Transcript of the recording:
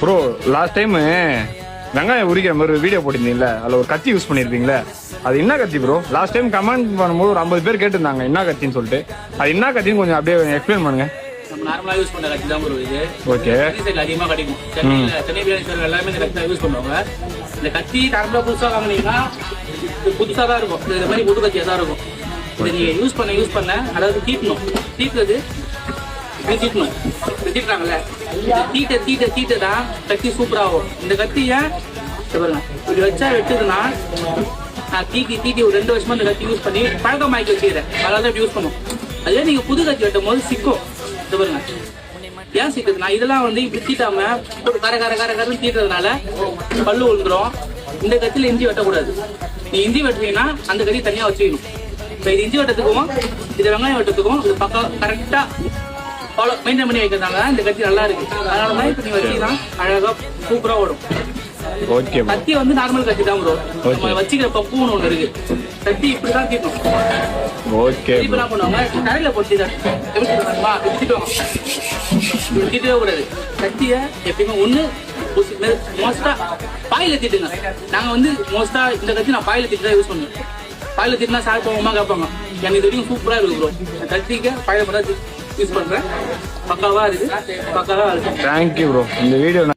Bro last time வெங்காயம் உரிக்கிற மாதிரி ஒரு வீடியோ போட்டிருந்தீங்கல்ல அதில் ஒரு கத்தி யூஸ் பண்ணியிருப்பீங்களே அது என்ன கத்தி ப்ரோ லாஸ்ட் டைம் கமெண்ட் பண்ணும்போது ஒரு ஐம்பது பேர் கேட்டிருந்தாங்க என்ன கத்தின்னு சொல்லிட்டு. அது என்ன கத்தின்னு கொஞ்சம் அப்படியே எக்ஸ்பிளைன் பண்ணுங்க. நம்ம நார்மலா யூஸ் பண்ற கத்தி தான் ப்ரோ இது. ஓகே சைடுல அதிகமா கிடைக்கும் சென்னையில சென்னை பிரியாணி ஸ்டோர் எல்லாமே இந்த கத்தி தான் யூஸ் பண்ணுவாங்க. இந்த கத்தி நார்மலா புதுசா வாங்குனீங்கன்னா இது புதுசா தான் இருக்கும். இது இந்த மாதிரி புது கத்தியா தான் இருக்கும். இதை நீங்க யூஸ் பண்ண யூஸ் பண்ண அதாவது தீட்டணும். தீட்டுறது இப்படி தீட்டணும். தீட்ட தீட்ட தீட்ட தான் கத்தி சூப்பராகும். இந்த கத்திய பாருங்க. இப்படி வச்சா வெட்டுதுன்னா நான் தீட்டி தீட்டி ஒரு ரெண்டு வருஷமா இந்த கத்தி யூஸ் பண்ணி பழக்கம் பழக்கமாக்கி வச்சுக்கிறேன். அதனால தான் யூஸ் பண்ணும். அதே நீங்க புது கத்தி வெட்டும் போது சிக்கும். இது பாருங்க. ஏன் நான் இதெல்லாம் வந்து இப்படி தீட்டாம ஒரு கர கர கர கரன்னு தீட்டுறதுனால பல்லு விழுந்துரும் இந்த கத்தியில இஞ்சி வெட்டக்கூடாது. நீ இஞ்சி வெட்டுறீங்கன்னா அந்த கத்தி தனியா வச்சுக்கணும். இப்போ இது இஞ்சி வெட்டத்துக்கும் இது வெங்காயம் வெட்டத்துக்கும் இது பக்கம் கரெக்டா ஃபாலோ மெயின்டைன் பண்ணி வைக்கிறதாங்க இந்த கத்தி நல்லா இருக்கு. அதனால தான் இப்போ நீங்க வச்சீங்கன்னா அழகா சூப்பரா ஓடும். ஓகே கத்தி வந்து நார்மல் கத்தி தான் ப்ரோ. நம்ம வச்சுக்கிற பப்புன்னு ஒண்ணு இருக்கு. கத்தி இப்படி தான் தீட்டணும். ஓகே இப்ப என்ன பண்ணுவாங்க? கடையில போட்டு எப்படி இப்படி திட்டுவாங்க. இப்படி திட்டவே கூடாது. கத்திய எப்பயுமே ஒண்ணு மோஸ்டா பாயில திட்டுங்க. நாங்க வந்து மோஸ்டா இந்த கத்தி நான் பாயில திட்டு தான் யூஸ் பண்ணுவேன். பாயில திட்டினா சார் போவோமா கேட்பாங்க. எனக்கு இது வரைக்கும் சூப்பரா இருக்கு ப்ரோ. கத்திக்க பாயில மட்டும் யூஸ் பண்றேன். பக்காவா இருக்கு. பக்காவா இருக்கு. தேங்க்யூ ப்ரோ இந்த வீடியோ